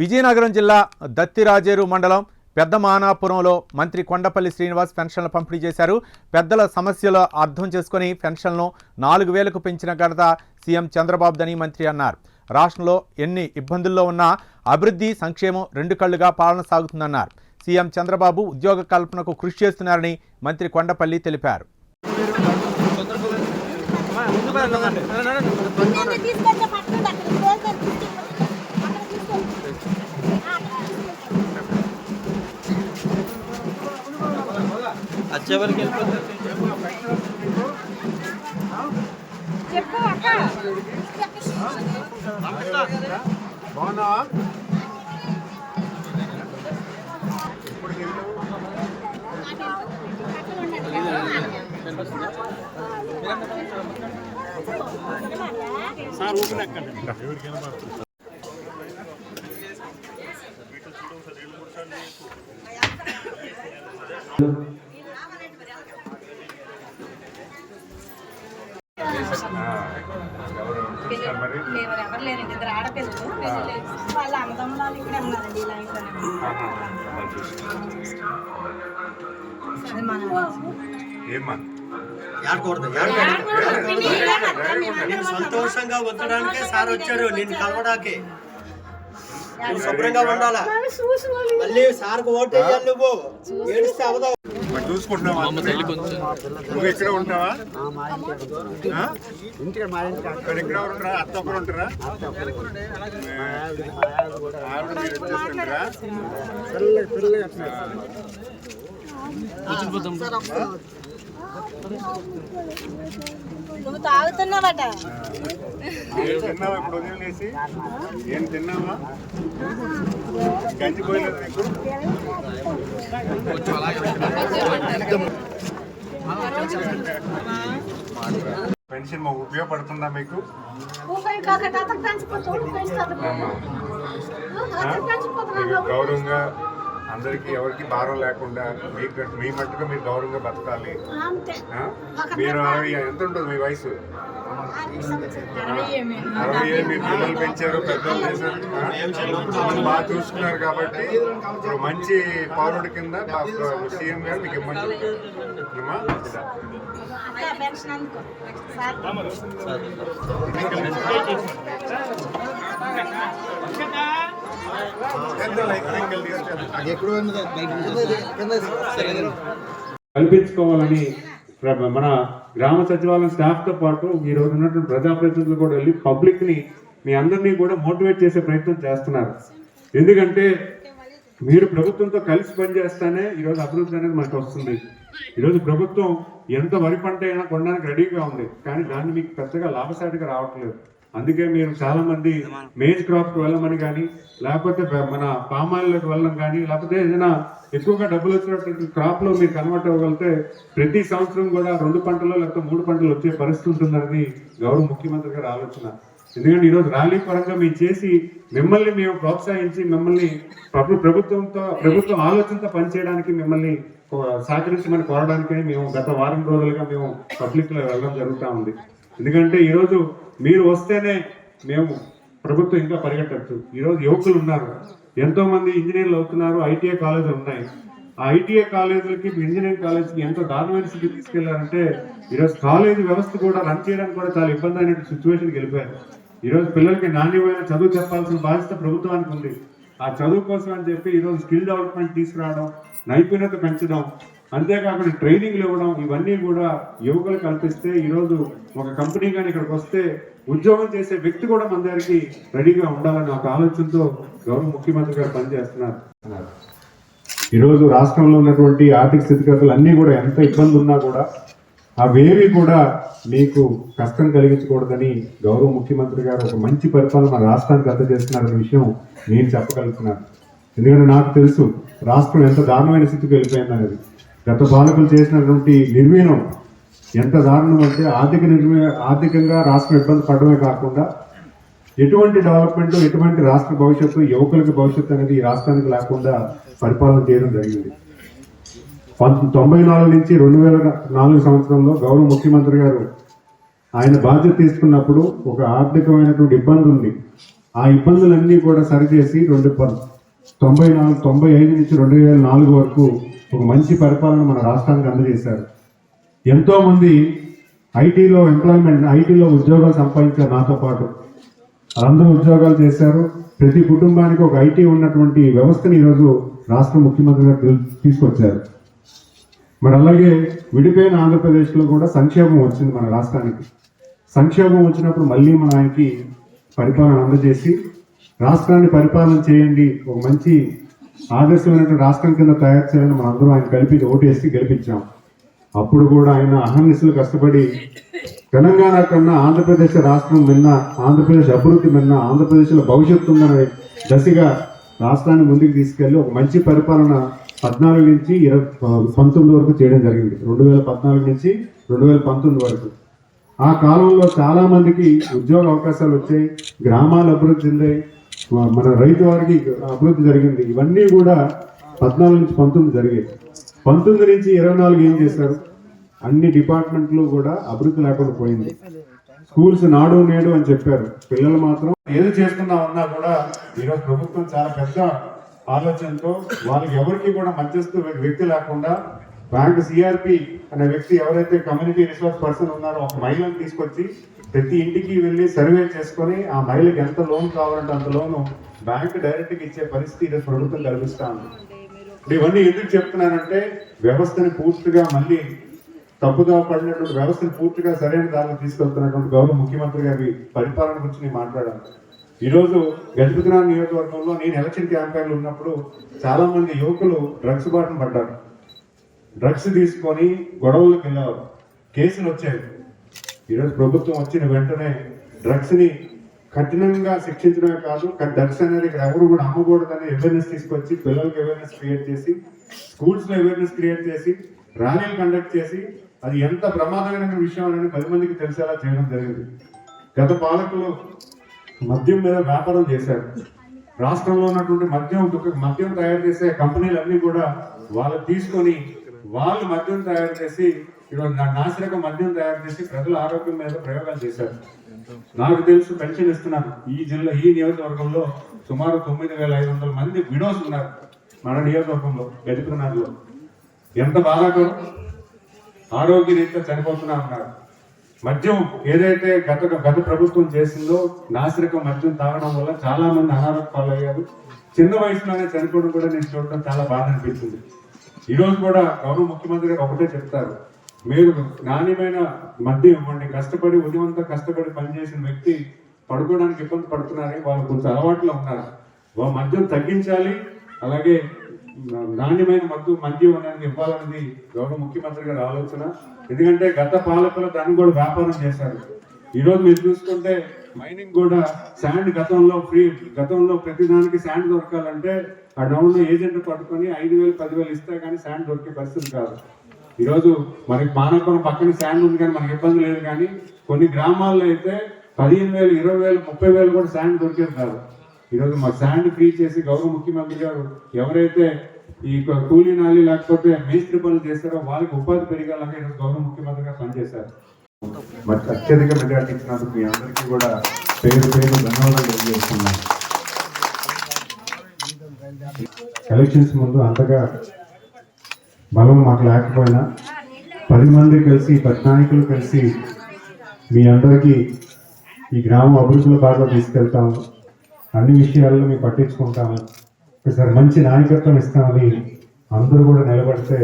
విజయనగరం జిల్లా దత్తిరాజేరు మండలం పెద్ద మానాపురంలో మంత్రి కొండపల్లి శ్రీనివాస్ పెన్షన్ల పంపిణీ చేశారు. పెద్దల సమస్యలు అర్థం చేసుకుని పెన్షన్లను నాలుగు వేలకు పెంచిన ఘనత సీఎం చంద్రబాబుదని మంత్రి అన్నారు. రాష్ట్రంలో ఎన్ని ఇబ్బందుల్లో ఉన్నా అభివృద్ధి సంక్షేమం రెండు కళ్ళుగా పాలన సాగుతుందన్నారు. సీఎం చంద్రబాబు ఉద్యోగ కల్పనకు కృషి చేస్తున్నారని మంత్రి కొండపల్లి తెలిపారు. వచ్చేవరకు వెళ్ళిపోతుంది చెప్పు అక్క. లేవరు ఎవరు లేరండి ఇద్దరు ఆడపిల్లలు వాళ్ళ అన్నదమ్ములు ఇక్కడ ఉన్నారండి ఇలా అది మన ఏమ్మా ఆడకూడదు నేను సంతోషంగా ఉంచడానికే సార్ వచ్చారు నిన్ను కలవడాకే. నువ్వు శుభ్రంగా ఉండాలా? మళ్ళీ సార్కు ఓటు వేయాలి నువ్వు. ఏడిస్తే అవదా? మరి చూసుకుంటున్నావా? నువ్వు ఇక్కడ ఉంటావా? ఆ? ఇక్కడ ఇక్కడ ఎవరు ఉంటారా. అత్త ఒకరు ఉంటారా? ఆవిడ మీరు వచ్చేస్తుంటారా? నువ్వు తాగుతున్నావట? ఏం తిన్నావా? ఇప్పుడు వదిలేసి. ఏం తిన్నావా? గంజి పోయలేదు నీకు? పెన్షన్ మాకు ఉపయోగపడుతుందా మీకు? గౌరవంగా అందరికి ఎవరికి భారం లేకుండా మీకు మీ మట్టుగా మీరు గౌరవంగా బతకాలి? మీరు అరవై ఎంత ఉంటుంది మీ వయసు? అరవై మీరు పిల్లలు పెంచారు పెద్దలు చేశారు. బాగా చూసుకున్నారు కాబట్టి ఇప్పుడు మంచి పౌరుడి కింద సీఎం గారు మీకు ఇమ్మని చెప్తారు కల్పించుకోవాలని మన గ్రామ సచివాలయం స్టాఫ్తో పాటు ఈ రోజు ఉన్నటువంటి ప్రజాప్రతినిధులు కూడా వెళ్ళి పబ్లిక్ని మీ అందరినీ కూడా మోటివేట్ చేసే ప్రయత్నం చేస్తున్నారు. ఎందుకంటే మీరు ప్రభుత్వంతో కలిసి పనిచేస్తానే ఈరోజు అభివృద్ధి అనేది మనకు వస్తుంది. ఈరోజు ప్రభుత్వం ఎంత వరి పంట అయినా కొనడానికి రెడీగా ఉంది. కానీ దాన్ని మీకు పెద్దగా లాభసాటిగా రావట్లేదు. అందుకే మీరు చాలా మంది మేజ్ క్రాప్ వెళ్ళమని కానీ లేకపోతే మన పామాయిల్లోకి వెళ్ళడం కానీ లేకపోతే ఏదైనా ఎక్కువగా డబ్బులు వచ్చినటువంటి క్రాప్లో మీరు కన్వర్ట్ అవ్వగలిగితే ప్రతి సంవత్సరం కూడా రెండు పంటలు లేకపోతే మూడు పంటలు వచ్చే పరిస్థితి ఉంటుందని గౌరవ ముఖ్యమంత్రి గారి ఆలోచన. ఎందుకంటే ఈరోజు ర్యాలీ పరంగా మేము చేసి మిమ్మల్ని మేము ప్రోత్సహించి మిమ్మల్ని ప్రభు ప్రభుత్వంతో ప్రభుత్వం ఆలోచనతో పనిచేయడానికి మిమ్మల్ని సహకరించమని కోరడానికే మేము గత వారం రోజులుగా మేము పబ్లిక్లో వెళ్ళడం జరుగుతూ ఉంది. ఎందుకంటే ఈరోజు మీరు వస్తేనే మేము ప్రభుత్వం ఇంకా పరిగెట్టచ్చు ఈరోజు యువకులు ఉన్నారు. ఎంతో మంది ఇంజనీర్లు అవుతున్నారు. ఐటీఐ కాలేజీలు ఉన్నాయి. ఆ ఐటీఐ కాలేజీలకి ఇంజనీరింగ్ కాలేజీకి ఎంతో దారుణమైన స్థితి తీసుకెళ్ళారంటే ఈరోజు కాలేజీ వ్యవస్థ కూడా రన్ చేయడానికి కూడా చాలా ఇబ్బంది అయిన సిచ్యువేషన్కి వెళ్ళిపోయారు. ఈరోజు పిల్లలకి నాణ్యమైన చదువు చెప్పాల్సిన బాధ్యత ప్రభుత్వానికి ఉంది. ఆ చదువు కోసం అని చెప్పి ఈరోజు స్కిల్ డెవలప్మెంట్ తీసుకురావడం నైపుణ్యత పెంచడం అంతేకాకుండా ట్రైనింగ్లు ఇవ్వడం ఇవన్నీ కూడా యువకులు కల్పిస్తే ఈరోజు ఒక కంపెనీ కానీ ఇక్కడికి వస్తే ఉద్యోగం చేసే వ్యక్తి కూడా మన దగ్గరికి రెడీగా ఉండాలని ఒక ఆలోచనతో గౌరవ ముఖ్యమంత్రి గారు పనిచేస్తున్నారు. ఈరోజు రాష్ట్రంలో ఉన్నటువంటి ఆర్థిక స్థితిగతులు అన్నీ కూడా ఎంత ఇబ్బంది ఉన్నా కూడా అవేవి కూడా మీకు కష్టం కలిగించకూడదని గౌరవ ముఖ్యమంత్రి గారు ఒక మంచి పరిపాలన మన రాష్ట్రానికి అందజేస్తున్నారనే విషయం నేను చెప్పగలుగుతున్నాను. ఎందుకంటే నాకు తెలుసు రాష్ట్రం ఎంత దారుణమైన స్థితికి వెళ్ళిపోయిందనేది. గత పాలకులు చేసినటువంటి నిర్వీణం ఎంత దారుణం అంటే ఆర్థిక నిర్వీ ఆర్థికంగా రాష్ట్రం ఇబ్బంది పడమే కాకుండా ఎటువంటి డెవలప్మెంట్ ఎటువంటి రాష్ట్ర భవిష్యత్తు యువకులకి భవిష్యత్తు అనేది ఈ రాష్ట్రానికి లేకుండా పరిపాలన చేయడం జరిగింది. పంతొమ్మిది తొంభై నాలుగు నుంచి రెండు వేల నాలుగు సంవత్సరంలో గౌరవ ముఖ్యమంత్రి గారు ఆయన బాధ్యత తీసుకున్నప్పుడు ఒక ఆర్థికమైనటువంటి ఇబ్బంది ఉంది. ఆ ఇబ్బందులన్నీ కూడా సరిచేసి రెండు ప- తొంభై నాలుగు తొంభై ఐదు నుంచి రెండు వేల నాలుగు వరకు ఒక మంచి పరిపాలన మన రాష్ట్రానికి అందజేశారు. ఎంతోమంది ఐటీలో ఎంప్లాయ్మెంట్ ఐటీలో ఉద్యోగాలు సంపాదించారు నాతో పాటు. అందరూ ఉద్యోగాలు చేశారు. ప్రతి కుటుంబానికి ఒక ఐటీ ఉన్నటువంటి వ్యవస్థని ఈరోజు రాష్ట్ర ముఖ్యమంత్రి గారు తీసుకొచ్చారు. మరి అలాగే విడిపోయిన ఆంధ్రప్రదేశ్లో కూడా సంక్షేమం వచ్చింది మన రాష్ట్రానికి. సంక్షేమం వచ్చినప్పుడు మళ్ళీ మన ఆయనకి పరిపాలన అందజేసి రాష్ట్రాన్ని పరిపాలన చేయండి ఒక మంచి ఆదర్శమైనటువంటి రాష్ట్రం కింద తయారు చేయాలని మనం అందరూ ఆయన కలిపి ఓటేసి గెలిపించాం. అప్పుడు కూడా ఆయన అహర్నిశలు కష్టపడి తెలంగాణ కన్నా ఆంధ్రప్రదేశ్ రాష్ట్రం మిన్న ఆంధ్రప్రదేశ్ అభివృద్ధి మిన్న ఆంధ్రప్రదేశ్లో భవిష్యత్తు ఉందనే దశగా రాష్ట్రాన్ని ముందుకు తీసుకెళ్ళి ఒక మంచి పరిపాలన పద్నాలుగు నుంచి ఇరవై పంతొమ్మిది వరకు చేయడం జరిగింది. రెండు వేల పద్నాలుగు నుంచి రెండు వేల పంతొమ్మిది వరకు. ఆ కాలంలో చాలా మందికి ఉద్యోగ అవకాశాలు వచ్చాయి గ్రామాలు అభివృద్ధి చెందాయి మన రైతు వారికి అభివృద్ధి జరిగింది. ఇవన్నీ కూడా పద్నాలుగు నుంచి పంతొమ్మిది జరిగాయి. పంతొమ్మిది నుంచి ఇరవై నాలుగు ఏం చేశారు? అన్ని డిపార్ట్మెంట్లు కూడా అభివృద్ధి లేకుండా పోయింది. స్కూల్స్ నాడు నేడు అని చెప్పారు. పిల్లలు మాత్రం ఏది చేస్తున్నామన్నా కూడా ఈరోజు ప్రభుత్వం చాలా పెద్ద ఆలోచనతో వాళ్ళకి ఎవరికి కూడా మధ్యస్థ వ్యక్తి లేకుండా బ్యాంక్ సిఆర్పి అనే వ్యక్తి ఎవరైతే కమ్యూనిటీ రిసోర్స్ పర్సన్ ఉన్నారో ఒక మహిళను తీసుకొచ్చి ప్రతి ఇంటికి వెళ్ళి సర్వే చేసుకొని ఆ మహిళకి ఎంత లోన్ కావాలంటే అంత లోను బ్యాంకు డైరెక్ట్గా ఇచ్చే పరిస్థితి ఈరోజు ప్రభుత్వం కల్పిస్తా ఉంది. ఇవన్నీ ఎందుకు చెప్తున్నానంటే వ్యవస్థని పూర్తిగా మళ్ళీ తప్పుగా పడినటువంటి వ్యవస్థను పూర్తిగా సరైన దారిలో తీసుకెళ్తున్నటువంటి గౌరవ ముఖ్యమంత్రి గారి పరిపాలన గురించి నేను మాట్లాడాను. ఈరోజు గజపతిరావు నియోజకవర్గంలో నేను ఎలక్షన్ క్యాంపెయిన్లు ఉన్నప్పుడు చాలామంది యువకులు డ్రగ్స్ బాటను పడ్డారు. డ్రగ్స్ తీసుకొని గొడవలకు వెళ్ళారు కేసులు వచ్చాయి. ఈరోజు ప్రభుత్వం వచ్చిన వెంటనే డ్రగ్స్ని కఠినంగా శిక్షించడమే కాదు డ్రగ్స్ అనేది ఇక్కడ ఎవరు కూడా అమ్మకూడదని అవేర్నెస్ తీసుకొచ్చి పిల్లలకి అవేర్నెస్ క్రియేట్ చేసి స్కూల్స్లో అవేర్నెస్ క్రియేట్ చేసి ర్యాలీలు కండక్ట్ చేసి అది ఎంత ప్రమాదకరమైన విషయం అనేది పది మందికి తెలిసేలా చేయడం జరిగింది. గత పాలకులు మద్యం మీద వ్యాపారం చేశారు. రాష్ట్రంలో ఉన్నటువంటి మద్యం మద్యం తయారు చేసే కంపెనీలన్నీ కూడా వాళ్ళు తీసుకొని వాళ్ళు మద్యం తయారు చేసి ఈరోజు నా- నాసిరకం మద్యం తయారు చేసి ప్రజల ఆరోగ్యం మీద ప్రయోగాలు చేశారు. నాకు తెలుసు పెన్షన్ ఇస్తున్నారు ఈ జిల్లా ఈ నియోజకవర్గంలో సుమారు తొమ్మిది వేల ఐదు వందల మంది విడోస్ ఉన్నారు. మన నియోజకవర్గంలో గజపతినగర్లో ఎంత బాధాకరం? ఆరోగ్య రీత్యా చనిపోతున్నా ఉన్నారు. మద్యం ఏదైతే గత గత ప్రభుత్వం చేసిందో నాసిరకం మద్యం తాగడం వల్ల చాలా మంది అనారోగ్య పాలయ్యారు. చిన్న వయసులోనే చనిపోవడం కూడా నేను చూడడం చాలా బాధ అనిపించింది. ఈరోజు కూడా గౌరవ ముఖ్యమంత్రి గారు ఒకటే చెప్తారు. మీరు నాణ్యమైన మధ్య ఇవ్వండి కష్టపడి ఉదయమంతా కష్టపడి పనిచేసిన వ్యక్తి పడుకోవడానికి ఇబ్బంది పడుతున్నారని వాళ్ళు కొంచెం అలవాట్లో ఉన్నారు. వా మద్యం తగ్గించాలి అలాగే నాణ్యమైన మద్దు మద్యం అనేది ఇవ్వాలనేది గౌరవ ముఖ్యమంత్రి గారి ఆలోచన. ఎందుకంటే గత పాలకులు దాన్ని కూడా వ్యాపారం చేశారు. ఈ రోజు మీరు చూసుకుంటే మైనింగ్ కూడా శాండ్ గతంలో ఫ్రీ గతంలో ప్రతి దానికి శాండ్ దొరకాలంటే ఆ డౌన్లో ఏజెంట్ పట్టుకొని ఐదు వేలు పదివేలు ఇస్తే కానీ శాండ్ దొరికే పరిస్థితి కాదు. ఈరోజు మనకి మానవపురం పక్కన శాండ్ ఉంది కానీ మనకి ఇబ్బంది లేదు కానీ కొన్ని గ్రామాల్లో అయితే పదిహేను వేలు ఇరవై వేలు ముప్పై వేలు కూడా శాండ్ దొరికేది కాదు. ఈరోజు మా శాండ్ ఫ్రీ చేసి గౌరవ ముఖ్యమంత్రి గారు ఎవరైతే ఈ కూలీ నాలి లేకపోతే మేస్త్రి పనులు చేస్తారో వాళ్ళకి ఉపాధి పెరిగేలాగా ఈరోజు గౌరవ ముఖ్యమంత్రి గారు పనిచేశారు. మరి అత్యధిక మెజార్టీ ఇచ్చినందుకు మీ అందరికీ కూడా పేరు పేరు ధన్యవాదాలు తెలియజేస్తున్నాను. ఎలక్షన్స్ ముందు అంతగా బలం మాకు లేకపోయినా పది మంది కలిసి పద్నాయకులు కలిసి మీ అందరికీ ఈ గ్రామం అభివృద్ధిలో బాగా తీసుకెళ్తాము. అన్ని విషయాల్లో మేము పట్టించుకుంటాము. ఒకసారి మంచి నాయకత్వం ఇస్తామని అందరూ కూడా నిలబడితే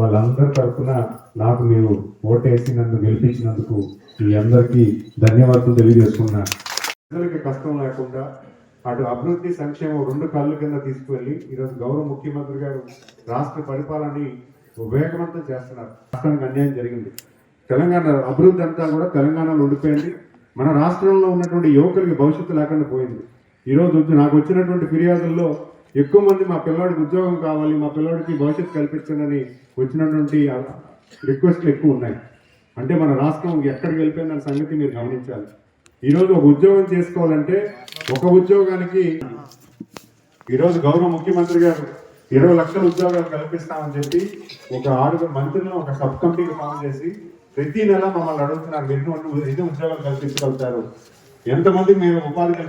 వాళ్ళందరి తరఫున నాకు మీరు ఓటేసి నన్ను గెలిపించినందుకు మీ అందరికీ ధన్యవాదాలు తెలియజేసుకున్నాను. ప్రజలకి కష్టం లేకుండా అటు అభివృద్ధి సంక్షేమం రెండు కళ్ళు కింద తీసుకువెళ్ళి ఈరోజు గౌరవ ముఖ్యమంత్రి గారు రాష్ట్ర పరిపాలనని వేగవంతం చేస్తున్నారు. రాష్ట్రానికి అన్యాయం జరిగింది. తెలంగాణ అభివృద్ధి అంతా కూడా తెలంగాణలో ఉండిపోయింది. మన రాష్ట్రంలో ఉన్నటువంటి యువకులకి భవిష్యత్తు లేకుండా పోయింది. ఈరోజు నాకు వచ్చినటువంటి ఫిర్యాదుల్లో ఎక్కువ మంది మా పిల్లాడికి ఉద్యోగం కావాలి మా పిల్లాడికి భవిష్యత్తు కల్పించండి వచ్చినటువంటి రిక్వెస్ట్లు ఎక్కువ ఉన్నాయి. అంటే మన రాష్ట్రం ఎక్కడికి వెళ్ళిపోయిందన్న సంగతి మీరు గమనించాలి. ఈరోజు ఒక ఉద్యోగం చేసుకోవాలంటే ఒక ఉద్యోగానికి ఈరోజు గౌరవ ముఖ్యమంత్రి గారు ఇరవై లక్షల ఉద్యోగాలు కల్పిస్తామని చెప్పి ఒక ఆరుగురు మంత్రులను ఒక సబ్ కమిటీకి ఫామ్ చేసి ప్రతి నెల మమ్మల్ని అడుగుతున్నారు మీరు ఎన్ని ఎన్ని ఉద్యోగాలు కల్పించగలుగుతారు? ఎంతమంది మీరు ఉపాధి